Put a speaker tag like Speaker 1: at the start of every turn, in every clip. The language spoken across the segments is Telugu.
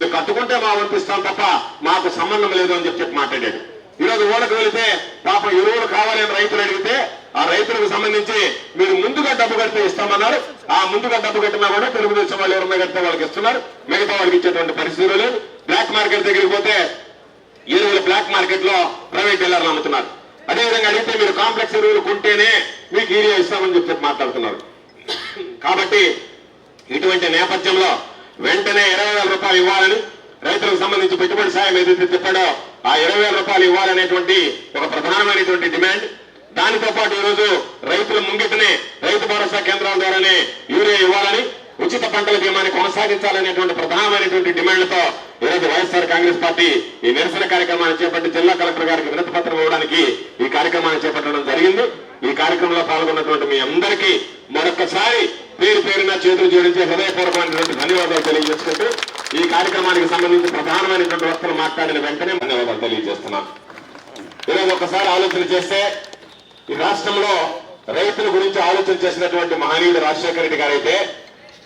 Speaker 1: మీరు కట్టుకుంటే మా వంపిస్తాం తప్ప మాకు సంబంధం లేదు అని చెప్పి మాట్లాడాడు. ఈరోజు ఊళ్ళకి వెళితే పాప ఎరువులు కావాలని రైతులు అడిగితే ఆ రైతులకు సంబంధించి మీరు ముందుగా డబ్బు కడితే ఇస్తామన్నారు. ఆ ముందుగా డబ్బు కట్టినా కూడా తెలుగుదేశం వాళ్ళు ఎవరైనా కడితే వాళ్ళకి ఇస్తున్నారు. మిగతా వాళ్ళకి ఇచ్చేటువంటి పరిస్థితులు లేదు బ్లాక్ మార్కెట్ దగ్గరికి పోతే ఎరువులు బ్లాక్ మార్కెట్లో ప్రైవేట్ డీలర్లు అమ్ముతున్నారు. అదేవిధంగా అడిగితే మీరు కాంప్లెక్స్ ఎరువులు కొంటేనే మీకు ఏరియా ఇస్తామని చెప్పి చెప్పి మాట్లాడుతున్నారు. కాబట్టి ఇటువంటి నేపథ్యంలో వెంటనే ఇరవై వేల రూపాయలు ఇవ్వాలని రైతులకు సంబంధించి పెట్టుబడి సాయం ఏదైతే చెప్పాడో ఆ ఇరవై వేల రూపాయలు ఇవ్వాలనేటువంటి ఒక ప్రధానమైనటువంటి డిమాండ్. దానితో పాటు ఈరోజు రైతుల ముంగిటనే రైతు భరోసా కేంద్రాల ద్వారానే యూరియా ఇవ్వాలని ఉచిత పంటల బీమాని కొనసాగించాలనేటువంటి ప్రధానమైనటువంటి డిమాండ్లతో ఈరోజు వైఎస్ఆర్ కాంగ్రెస్ పార్టీ ఈ నిరసన కార్యక్రమాన్ని చేపట్టి జిల్లా కలెక్టర్ గారికి వినతి పత్రం ఇవ్వడానికి ఈ కార్యక్రమాన్ని చేపట్టడం జరిగింది. ఈ కార్యక్రమంలో పాల్గొన్నటువంటి మీ అందరికీ మరొకసారి పేరు చేతులు జోడించి హృదయపూర్వకమైనటువంటి ధన్యవాదాలు తెలియజేసుకుంటూ ఈ కార్యక్రమానికి సంబంధించి ప్రధానమైనటువంటి వక్తలు మాట్లాడిన వెంటనే ధన్యవాదాలు తెలియజేస్తున్నాను ఈరోజు ఒకసారి ఆలోచన చేస్తే ఈ రాష్ట్రంలో రైతుల గురించి ఆలోచన చేసినటువంటి మహనీయుడు రాజశేఖర రెడ్డి గారైతే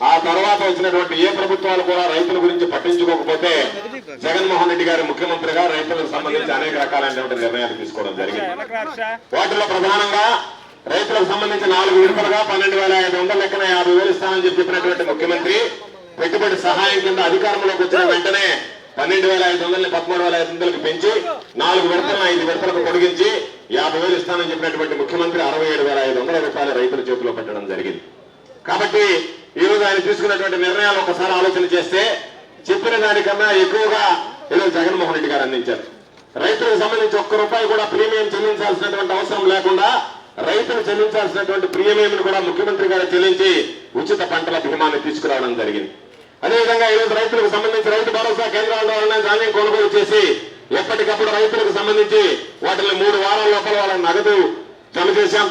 Speaker 1: ఆ తర్వాత వచ్చినటువంటి ఏ ప్రభుత్వాలు కూడా రైతుల గురించి పట్టించుకోకపోతే జగన్మోహన్ రెడ్డి గారు ముఖ్యమంత్రిగా రైతులకు సంబంధించి అనేక రకాలైనటువంటి నిర్ణయాలు తీసుకోవడం జరిగింది. వాటిలో ప్రధానంగా రైతులకు సంబంధించి నాలుగు విడతలుగా పన్నెండు వేల ఐదు వందల లెక్కన యాభై వేలు ఇస్తామని చెప్పి చెప్పినటువంటి ముఖ్యమంత్రి పెట్టుబడి సహాయం కింద అధికారంలోకి వచ్చిన వెంటనే పన్నెండు వేల ఐదు వందలని పదమూడు వేల ఐదు వందలకు పెంచి నాలుగు విడతలను ఐదు విడతలకు పొడిగించి యాభై వేలు ఇస్తానని చెప్పినటువంటి ముఖ్యమంత్రి అరవై ఏడు వేల ఐదు వందల రూపాయలు రైతుల చేతిలో పెట్టడం జరిగింది. కాబట్టి ఈ రోజు ఆయన తీసుకున్నటువంటి నిర్ణయాలు ఒకసారి ఆలోచన చేస్తే చెప్పిన దానికన్నా ఎక్కువగా ఈరోజు జగన్మోహన్ రెడ్డి గారు అందించారు. రైతులకు సంబంధించి ఒక్క రూపాయి కూడా ప్రీమియం చెల్లించాల్సినటువంటి అవసరం లేకుండా రైతులు చెల్లించాల్సినటువంటి ప్రీమియం కూడా ముఖ్యమంత్రి గారు చెల్లించి ఉచిత పంటల బీమాన్ని తీసుకురావడం జరిగింది. అదేవిధంగా ఈరోజు రైతులకు సంబంధించి రైతు భరోసా కేంద్రాల ద్వారా ధాన్యం కొనుగోలు చేసి ఎప్పటికప్పుడు రైతులకు సంబంధించి వాటిని మూడు వారాల లోపల వాళ్ళ నగదు జమ చేశాం.